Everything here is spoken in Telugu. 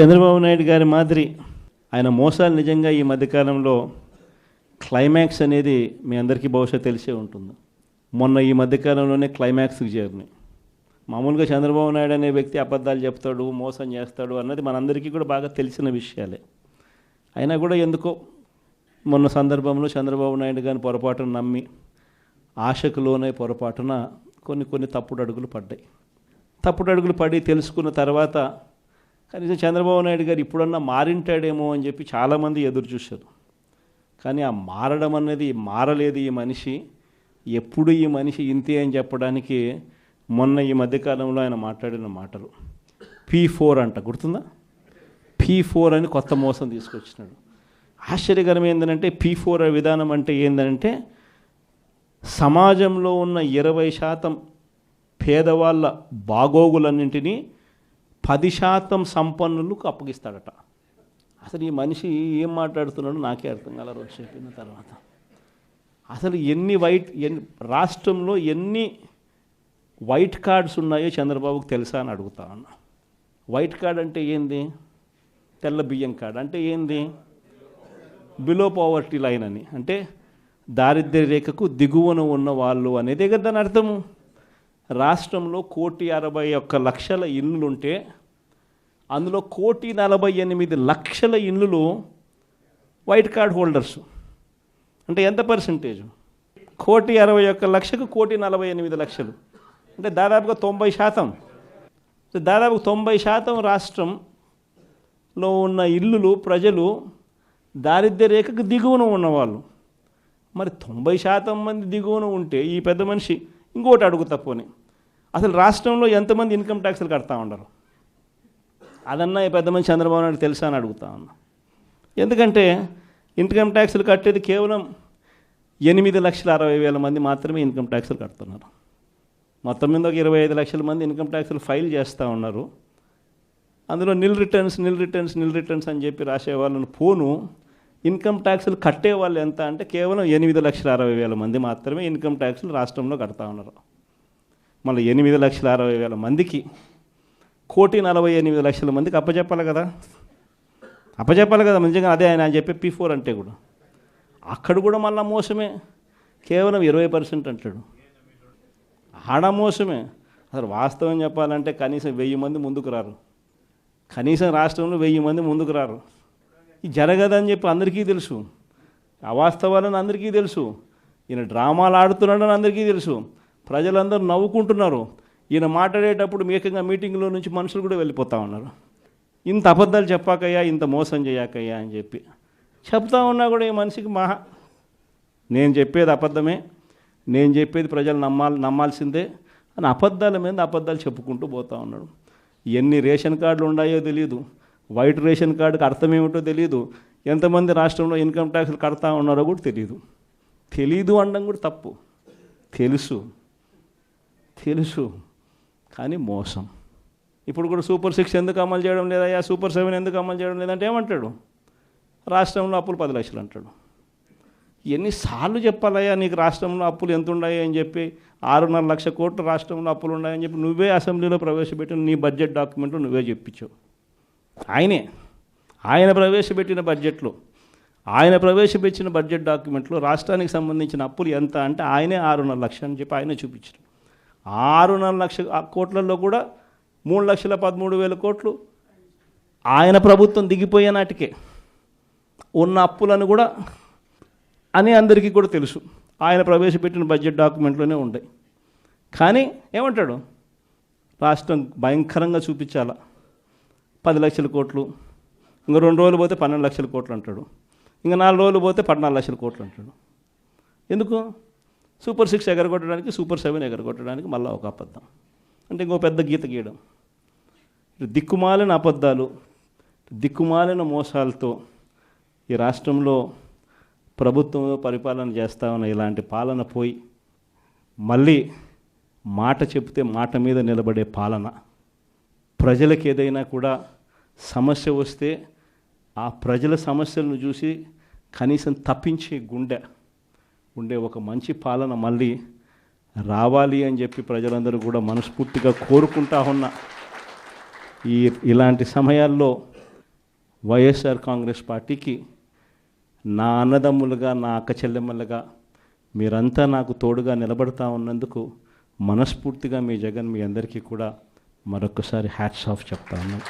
చంద్రబాబు నాయుడు గారి మాదిరి ఆయన మోసాలు నిజంగా ఈ మధ్యకాలంలో క్లైమాక్స్ అనేది మీ అందరికీ బహుశా తెలిసే ఉంటుంది. మొన్న ఈ మధ్యకాలంలోనే క్లైమాక్స్కి చేరినాయి. మామూలుగా చంద్రబాబు నాయుడు అనే వ్యక్తి అబద్ధాలు చెప్తాడు మోసం చేస్తాడు అన్నది మనందరికీ కూడా బాగా తెలిసిన విషయాలే. అయినా కూడా ఎందుకో మొన్న సందర్భంలో చంద్రబాబు నాయుడు గారిని పొరపాటున నమ్మి ఆశకులోనే పొరపాటున కొన్ని కొన్ని తప్పుడు అడుగులు పడ్డాయి. తప్పుడు అడుగులు పడి తెలుసుకున్న తర్వాత కనీసం చంద్రబాబు నాయుడు గారు ఇప్పుడన్నా మారింటాడేమో అని చెప్పి చాలామంది ఎదురు చూశారు. కానీ ఆ మారడం అనేది మారలేదు ఈ మనిషి. ఎప్పుడు ఈ మనిషి ఇంతే అని చెప్పడానికి మొన్న ఈ మధ్యకాలంలో ఆయన మాట్లాడిన మాటలు. పీ ఫోర్ అంట గుర్తుందా? పీ ఫోర్ అని కొత్త మోసం తీసుకొచ్చినాడు. ఆశ్చర్యకరం ఏంటంటే పీ ఫోర్ విధానం అంటే ఏంటంటే సమాజంలో ఉన్న ఇరవై శాతం పేదవాళ్ళ బాగోగులన్నింటినీ పది శాతం సంపన్నులకు అప్పగిస్తాడట. అసలు ఈ మనిషి ఏం మాట్లాడుతున్నాడో నాకే అర్థం కాల రోజు చెప్పిన తర్వాత. అసలు ఎన్ని వైట్ ఎన్ని రాష్ట్రంలో ఎన్ని వైట్ కార్డ్స్ ఉన్నాయో చంద్రబాబుకు తెలుసా అని అడుగుతా ఉన్నా. వైట్ కార్డ్ అంటే ఏంది? తెల్ల బియ్యం కార్డ్ అంటే ఏంది? బిలో పవర్టీ లైన్ అని. అంటే దారిద్ర్య రేఖకు దిగువన ఉన్న వాళ్ళు అనేదే కదా దాని అర్థము. రాష్ట్రంలో కోటి అరవై ఒక్క లక్షల ఇల్లులుంటే అందులో కోటి నలభై ఎనిమిది లక్షల ఇల్లులు వైట్ కార్డ్ హోల్డర్స్. అంటే ఎంత పర్సంటేజ్? కోటి అరవై ఒక్క లక్షకు కోటి నలభై ఎనిమిది లక్షలు. అంటే దాదాపుగా తొంభై శాతం. దాదాపు తొంభై శాతం రాష్ట్రంలో ఉన్న ఇల్లులు ప్రజలు దారిద్ర్య రేఖకు దిగువన ఉన్నవాళ్ళు. మరి తొంభై శాతం మంది దిగువన ఉంటే ఈ పెద్ద మనిషి ఇంకోటి అడుగుతా పోనీ. అసలు రాష్ట్రంలో ఎంతమంది ఇన్కమ్ ట్యాక్స్లు కడతా ఉండరు? అదన్నా పెద్ద మంది చంద్రబాబు నాయుడు తెలుసా అని అడుగుతా ఉన్నా. ఎందుకంటే ఇన్కమ్ ట్యాక్స్లు కట్టేది కేవలం ఎనిమిది లక్షల అరవై వేల మంది మాత్రమే ఇన్కమ్ ట్యాక్స్లు కడుతున్నారు. మొత్తం మీద ఒక ఇరవై ఐదు లక్షల మంది ఇన్కమ్ ట్యాక్స్లు ఫైల్ చేస్తూ ఉన్నారు. అందులో nil returns nil returns nil returns అని చెప్పి రాసే వాళ్ళని పోను. ఇన్కమ్ ట్యాక్స్లు కట్టే వాళ్ళు ఎంత అంటే కేవలం ఎనిమిది లక్షల అరవై వేల మంది మాత్రమే ఇన్కమ్ ట్యాక్స్లు రాష్ట్రంలో కడతా ఉన్నారు. మళ్ళీ ఎనిమిది లక్షల అరవై వేల మందికి కోటి నలభై ఎనిమిది లక్షల మందికి అప్పచెప్పాలి కదా. అప్పచెప్పాలి కదా మంచిగా అదే ఆయన చెప్పే పీ ఫోర్ అంటే కూడా. అక్కడ కూడా మళ్ళీ మోసమే. కేవలం ఇరవై పర్సెంట్ అంటాడు. ఆడ మోసమే. అసలు వాస్తవం చెప్పాలంటే కనీసం వెయ్యి మంది ముందుకు రారు. కనీసం రాష్ట్రంలో వెయ్యి మంది ముందుకు రారు. ఇది జరగదని చెప్పి అందరికీ తెలుసు. అవాస్తవాలని అందరికీ తెలుసు. ఈయన డ్రామాలు ఆడుతున్నాడని అందరికీ తెలుసు. ప్రజలందరూ నవ్వుకుంటున్నారు. ఈయన మాట్లాడేటప్పుడు ఏకంగా మీటింగ్లో నుంచి మనుషులు కూడా వెళ్ళిపోతా ఉన్నారు. ఇంత అబద్ధాలు చెప్పాకయ్యా ఇంత మోసం చేయకయ్యా అని చెప్పి. చెప్తా ఉన్నా కూడా ఈ మనిషికి మహా. నేను చెప్పేది అబద్ధమే. నేను చెప్పేది ప్రజలు నమ్మాలి నమ్మాల్సిందే. అని అబద్ధాల మీద అబద్ధాలు చెప్పుకుంటూ పోతా ఉన్నాడు. ఎన్ని రేషన్ కార్డులు ఉన్నాయో తెలియదు వైట్ రేషన్ కార్డుకి అర్థం ఏమిటో తెలియదు ఎంతమంది రాష్ట్రంలో ఇన్కమ్ ట్యాక్స్లు కడతా ఉన్నారో కూడా తెలియదు తెలీదు అనడం కూడా తప్పు. తెలుసు. తెలుసు కానీ మోసం. ఇప్పుడు కూడా సూపర్ సిక్స్ ఎందుకు అమలు చేయడం లేదయ్యా సూపర్ సెవెన్ ఎందుకు అమలు చేయడం లేదంటే ఏమంటాడు? రాష్ట్రంలో అప్పులు పది లక్షలు అంటాడు. ఎన్నిసార్లు చెప్పాలయ్యా నీకు రాష్ట్రంలో అప్పులు ఎంత ఉన్నాయి అని చెప్పి ఆరున్నర లక్ష కోట్లు రాష్ట్రంలో అప్పులు ఉన్నాయని చెప్పి నువ్వే అసెంబ్లీలో ప్రవేశపెట్టిన నీ బడ్జెట్ డాక్యుమెంట్ నువ్వే చెప్పించావు. ఆయనే. ఆయన ప్రవేశపెట్టిన బడ్జెట్లో. ఆయన ప్రవేశపెట్టిన బడ్జెట్ డాక్యుమెంట్లో రాష్ట్రానికి సంబంధించిన అప్పులు ఎంత అంటే ఆయనే ఆరున్నర లక్ష అని చెప్పి ఆయనే చూపించారు ఆరున్నర లక్ష కోట్లలో కూడా మూడు లక్షల పదమూడు వేల కోట్లు ఆయన ప్రభుత్వం దిగిపోయే నాటికే ఉన్న అప్పులను కూడా అని అందరికీ కూడా తెలుసు. ఆయన ప్రవేశపెట్టిన బడ్జెట్ డాక్యుమెంట్లోనే ఉంటాయి. కానీ ఏమంటాడు? రాష్ట్రం భయంకరంగా చూపించాలా? పది లక్షల కోట్లు ఇంకా రెండు రోజులు పోతే పన్నెండు లక్షల కోట్లు అంటాడు. ఇంకా నాలుగు రోజులు పోతే పద్నాలుగు లక్షల కోట్లు అంటాడు. ఎందుకు? సూపర్ సిక్స్ ఎగరగొట్టడానికి సూపర్ సెవెన్ ఎగరగొట్టడానికి మళ్ళీ ఒక అబద్ధం. అంటే ఇంకో పెద్ద గీత గీయడం. దిక్కుమాలిన అబద్ధాలు దిక్కుమాలిన మోసాలతో ఈ రాష్ట్రంలో ప్రభుత్వం పరిపాలన చేస్తా ఉన్న ఇలాంటి పాలన పోయి మళ్ళీ మాట చెప్తే మాట మీద నిలబడే పాలన. ప్రజలకు ఏదైనా కూడా సమస్య వస్తే ఆ ప్రజల సమస్యలను చూసి కనీసం తప్పించే గుండె. ఉండే ఒక మంచి పాలన మళ్ళీ రావాలి అని చెప్పి ప్రజలందరూ కూడా మనస్ఫూర్తిగా కోరుకుంటా ఉన్న. ఈ ఇలాంటి సమయాల్లో వైఎస్ఆర్ కాంగ్రెస్ పార్టీకి నా అన్నదమ్ములుగా నా అక్క చెల్లెమ్మలుగా మీరంతా నాకు తోడుగా నిలబడతా ఉన్నందుకు మనస్ఫూర్తిగా మీ జగన్ మీ అందరికీ కూడా మరొకసారి హ్యాట్స్ ఆఫ్ చెప్తా ఉన్నాను.